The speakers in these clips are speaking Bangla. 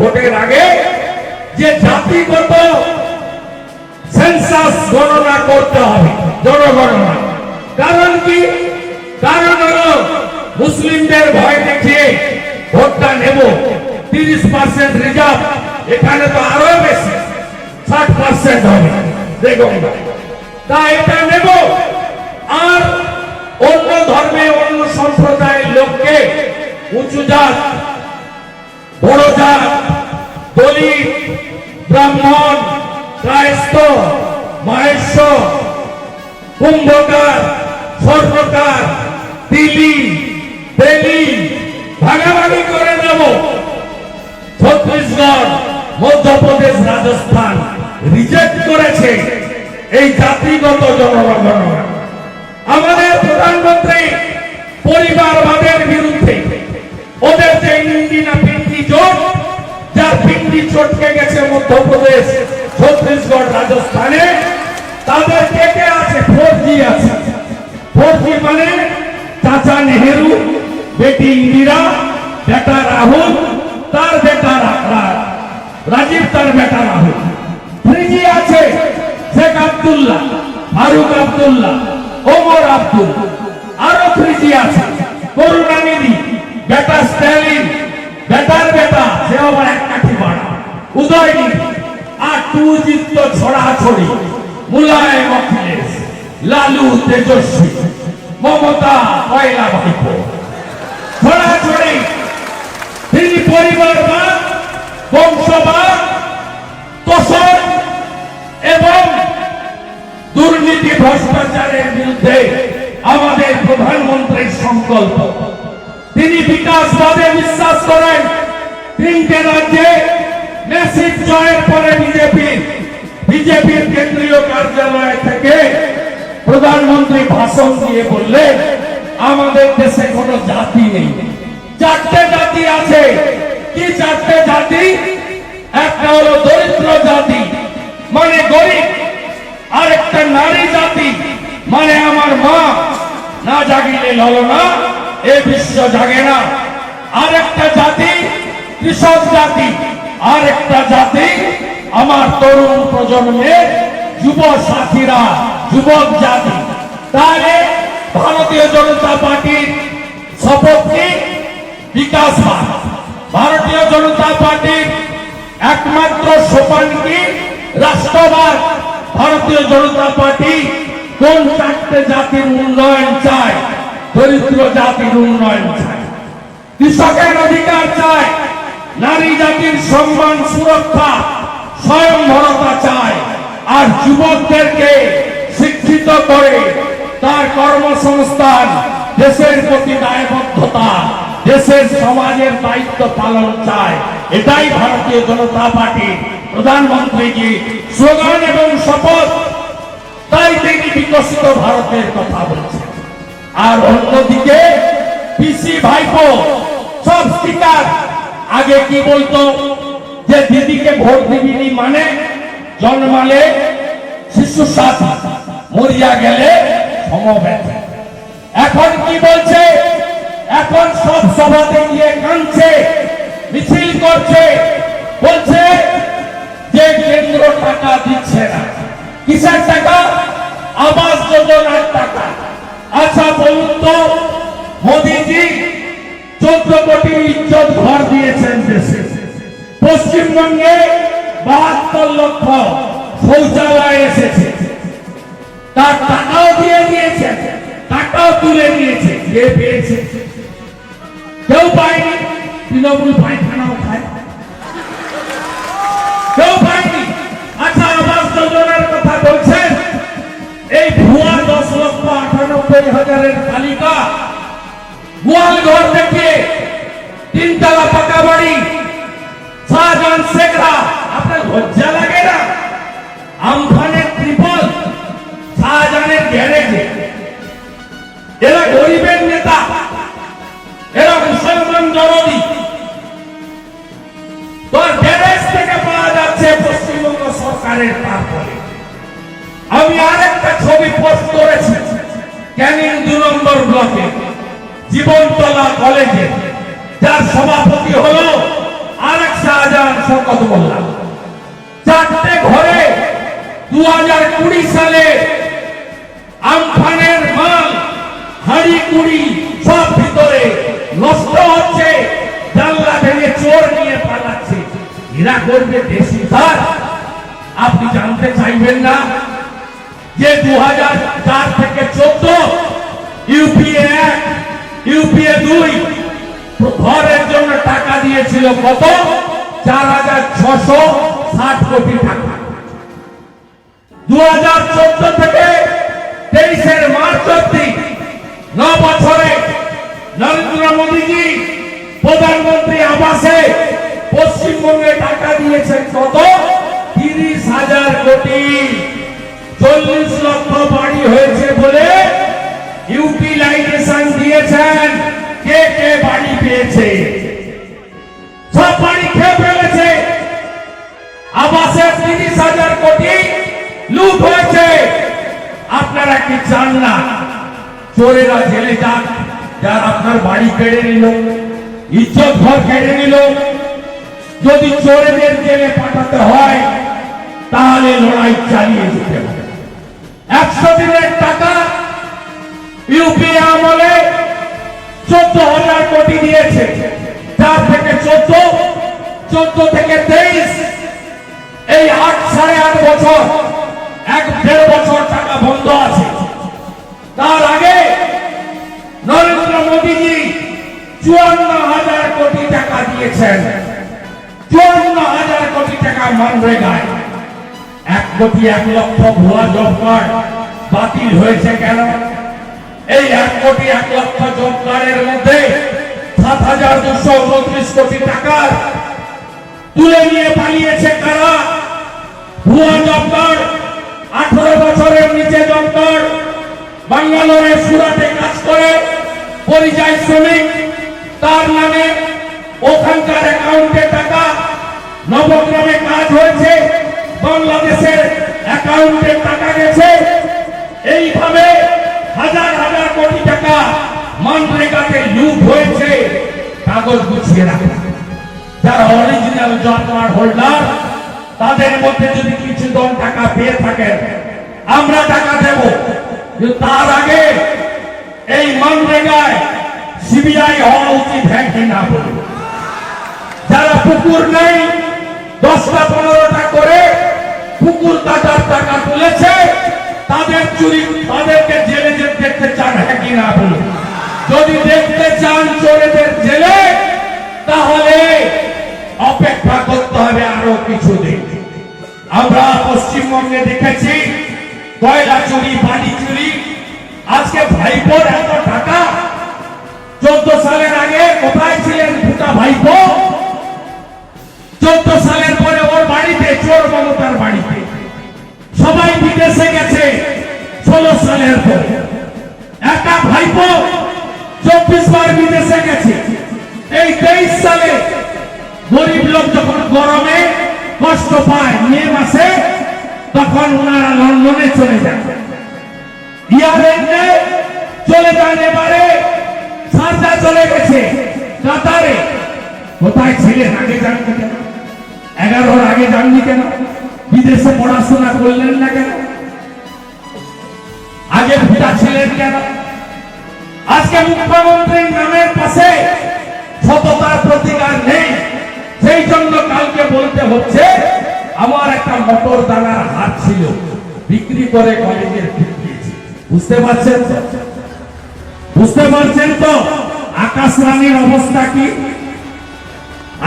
ভোটের আগে যে জাতিগত সেন্সাস গণনা করতে হবে, জনগণনা। কারণ কি? কারণ হলো মুসলিমদের ভয় দেখিয়ে ভোটটা নেব। তিরিশ পার্সেন্ট রিজার্ভ এখানে তো আরও বেশি, ষাট পার্সেন্ট হবে। দেখুন তা এটা নেব। আর অন্য ধর্মে, অন্য সম্প্রদায়ের লোককে উঁচু জাত বড় জাত দলিত, ব্রাহ্মণ কায়স্থ মাহেশ্ব, কুম্ভকার, স্বর্ণকার দিলি বেলি ভাগাভাগি করে দেব। ছত্তিশগড়, মধ্যপ্রদেশ, রাজস্থান রিজেক্ট করেছে এই জাতিগত জনগণনা আমাদের প্রধানমন্ত্রী পরিবারবাদের যার চটকে গেছে মধ্যপ্রদেশ, ছত্তিশগড় রাজস্থানে। তাদের কে কে আছে? ফোর জি আছে। ফোর জি মানে চাচা নেহেরু, বেটি ইন্দিরা, বেটা রাহুল, তার বেটা রাজীব তার বেটা রাহুল। থ্রি জি আছে, শেখ আব্দুল্লাহ, ফারুক আব্দুল্লাহ, ওমর আব্দুল। আরও থ্রি জি আছে, করুণানিধি, বেটা স্ট্যালিন বেটার বেটা, সে আবার এক কাঠি বাড়া। উদয়নিধি আর টু জি তো ছড়া ছড়ি। মুলায়ম অখিলেশ, লালু তেজস্বী, মমতা কয়লা ভাইপো ছড়া ছড়ি। তিনি পরিবারবাদ, বংশবাদ, তোষণ এবং দুর্নীতি ভ্রষ্টাচারের বিরুদ্ধে আমাদের প্রধানমন্ত্রীর সংকল্প। তিনি বিকাশবাদে বিশ্বাস করেন। তিনটে রাজ্যে মেসিভ জয়ের পরে বিজেপি বিজেপির কেন্দ্রীয় কার্যালয় থেকে প্রধানমন্ত্রী ভাষণ দিয়ে বললেন, আমাদের দেশে কোনো জাতি নেই। চারটে জাতি আছে। কি চারটে জাতি? একটা হলো দরিদ্র জাতি মানে গরিব। আরেকটা নারী জাতি মানে আমার মা। না জাগিলে ললনা এ বিশ্ব জাগে না। আরেকটা জাতি কৃষক জাতি আরেকটা জাতি আমার তরুণ প্রজন্মের যুব সাথীরা, যুবক জাতি। তাহলে ভারতীয় জনতা পার্টির শপথ কি? বিকাশবাদ ভারতীয় জনতা পার্টির একমাত্র সোপান কি? রাষ্ট্রবাদ। ভারতীয় জনতা পার্টি কোন চারটে জাতির উন্নয়ন চায়? দরিদ্র জাতির উন্নয়ন চায় কৃষকের অধিকার চায় নারী জাতির সম্মান সুরক্ষা, স্বয়ংভরতা চায় আর যুবকদেরকে শিক্ষিত করে তার কর্মসংস্থান দেশের প্রতি দায়বদ্ধতা, দেশের সমাজের দায়িত্ব পালন চায় এটাই ভারতীয় জনতা পার্টি প্রধানমন্ত্রীজি স্লোগান এবং শপথ, তাই তিনি বিকশিত ভারতের কথা বলছেন। আর অন্যদিকে পিসি ভাইপো, সব স্পিকার, আগে কি বলতো, যে দিদিকে ভোট দিবিনি মানে জন্মালে শিশু সাথী মরিয়া গেলে সমবেত। এখন কি বলছে? এখন সব সভাতে গিয়ে কাঁদছে, মিছিল করছে, বলছে যে কেন্দ্র টাকা দিচ্ছে না। কিসের টাকা? আবাস যোজনার টাকা। আচ্ছা বলুন তো মোদিজি চোদ্দ কোটি ইজ্জত ঘর দিয়েছেন দেশে। পশ্চিমবঙ্গে বাহাত্তর লক্ষ শৌচালয় এসেছে। তার টাকাও দিয়ে দিয়েছে টাকাও তুলে নিয়েছে কেউ পায়নি, তৃণমূল পায়খানাও খায়। আটানব্বই হাজারের তালিকা। থেকে তিনতলা পাকা বাড়ি। শেখরা, আপনার লজ্জা লাগে না? আমফানের ত্রিপল গ্যারেজে। এরা গরিবের নেতা। এরা মুসলমান তোর গ্যারেজ থেকে পাওয়া যাচ্ছে পশ্চিমবঙ্গ সরকারের তারপরে আমি আরেকটা ছবি পোস্ট করেছি। ক্যানিং দু নম্বর ব্লকে জীবনতলা কলেজে, যার সভাপতি হলো আরেক শাহজাহান বরকত মোল্লা। চারটে ঘরে দু হাজার কুড়ি সালে আমফানের মাল, হাড়ি কুড়ি সব ভিতরে নষ্ট হচ্ছে, জানলা ভেঙে চোর নিয়ে পালাচ্ছে। এরা করবে দেশি ধার। আপনি জানতে চাইবেন না যে দু চার থেকে চোদ্দ ইউপিএ এক ইউপিএ দুই, ঘরের জন্য টাকা দিয়েছিল কত? চার হাজার ছশো ষাট কোটি টাকা। দু হাজার চোদ্দ থেকে তেইশের মার্চ অব্দি ন বছরে নরেন্দ্র মোদীজি প্রধানমন্ত্রী আবাসে পশ্চিমবঙ্গে টাকা দিয়েছেন কত? তিরিশ হাজার কোটি। বাড়ি হয়েছে বলে ইউটিলাইজেশন দিয়েছেন। কে কে পেয়েছে? সব খেয়ে ফেলেছে। আবাসের তিরিশ হাজার কোটি হয়েছে। আপনারা কি চান না? চোরেরা জেলে যান যার আপনার বাড়ি কেড়ে নিল, ইজ্জত ঘর কেড়ে নিল। যদি চোরেদের জেলে পাঠাতে হয়, তাহলে লড়াই চালিয়ে যেতে হবে। একশো দিনের টাকা ইউপি আমলে চোদ্দ হাজার কোটি দিয়েছে। চার থেকে চোদ্দ চোদ্দ থেকে তেইশ, এই আট, সাড়ে আট বছর, এক দেড় বছর টাকা বন্ধ আছে। তার আগে নরেন্দ্র মোদীজি চুয়ান্ন হাজার কোটি টাকা দিয়েছেন। চুয়ান্ন হাজার কোটি টাকা মনরেগায়। এক কোটি এক লক্ষ ভুয়া জব কার্ড বাতিল হয়েছে কেন? এই এক কোটি এক লক্ষ জব কার্ডের মধ্যে সাত হাজার দুশো উনত্রিশ কোটি টাকার তুলে নিয়ে পালিয়েছে কারা? ভুয়া জব কার্ড, আঠারো বছরের নিচে জব কার্ড বাঙ্গালোরে সুরাটে কাজ করে পরিযায়ী শ্রমিক, তার নামে ওখানকার অ্যাকাউন্টে টাকা নবগ্রামে কাজ হয়েছে। বাংলাদেশের অ্যাকাউন্টে টাকা গেছে। এইভাবে হাজার হাজার কোটি টাকা মনরেগাতে লুট হয়েছে। কাগজ গুছিয়ে রাখা। যারা অরিজিনাল জব কার্ড হোল্ডার তাদের মধ্যে যদি কিছু জন টাকা পেয়ে থাকেন, আমরা টাকা দেব। কিন্তু তার আগে এই মনরেগায় সিবিআই হওয়া উচিত হ্যাঁ না যারা পুকুর নেই, দশটা পনেরোটা করে পুকুর কাটার টাকা তুলেছে, তাদের চুরি, তাদেরকে জেলে যে দেখতে চান হ্যাঁ কি না বলুন যদি দেখতে চান চোরেদের জেলে, তাহলে অপেক্ষা করতে হবে আরও কিছুদিন। আমরা পশ্চিমবঙ্গে দেখেছি, কয়লা চুরি বাড়ি চুরি, আজকে ভাইপোর এত টাকা। চোদ্দ সালের আগে কোথায় ছিলেন ভুটা ভাইপো? চোদ্দ সালের পরে ওর বাড়িতে চোর মমতার সবাই গেছে ষোলো সালের পরে। একা ভাইপো চব্বিশ বার বিদেশে গেছে। এই তেইশ সালে গরিব লোক যখন গরমে কষ্ট পায় মে মাসে, তখন ওনারা লন্ডনে চলে যান। ইয়ারেন্ডে চলে যান এবারে সারদা চলে গেছে কাতারে। কোথায় ছিলেন আগে জাননি কেন? এগারোর আগে জাননি কেন? বিদেশে পড়াশোনা করলেন না কেন? আগে ভুটা ছিলেন কেন? আজকে মুখ্যমন্ত্রীর নামের পাশে সততার প্রতিকার নেই। সেই জন্য কালকে বলতে হচ্ছে, আমার একটা মোটর দানার হাত ছিল। বিক্রি করে কলেজের বুঝতে পারছেন তো? বুঝতে পারছেন তো? আকাশ রানীর অবস্থা কি?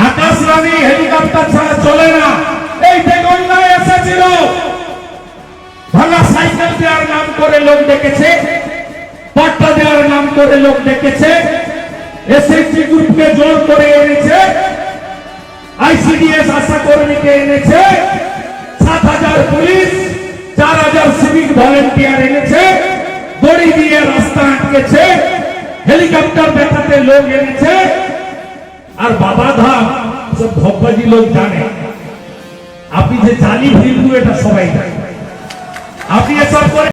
আকাশ রানী হেলিকপ্টার ছাড়া চলে না। এই বেগন্যায় এসেছিল। ভাঙা সাইকেল দেওয়ার নাম করে লোক ডেকেছে, পাট্টা দেওয়ার নাম করে লোক ডেকেছে এসএসসি গ্রুপকে জোর করে এনেছে আইসিডিএস আশা কর্মীকে এনেছে, সাত হাজার পুলিশ, চার হাজার সিভিক ভলেন্টিয়ার এনেছে, দড়ি দিয়ে রাস্তা আটকেছে, হেলিকপ্টার দেখাতে লোক এনেছে। আর বাবা ধাম সব ভব্বাজি লোক জানে। আপনি যে জানি হিন্দু এটা সবাই জানে। আপনি এসব করে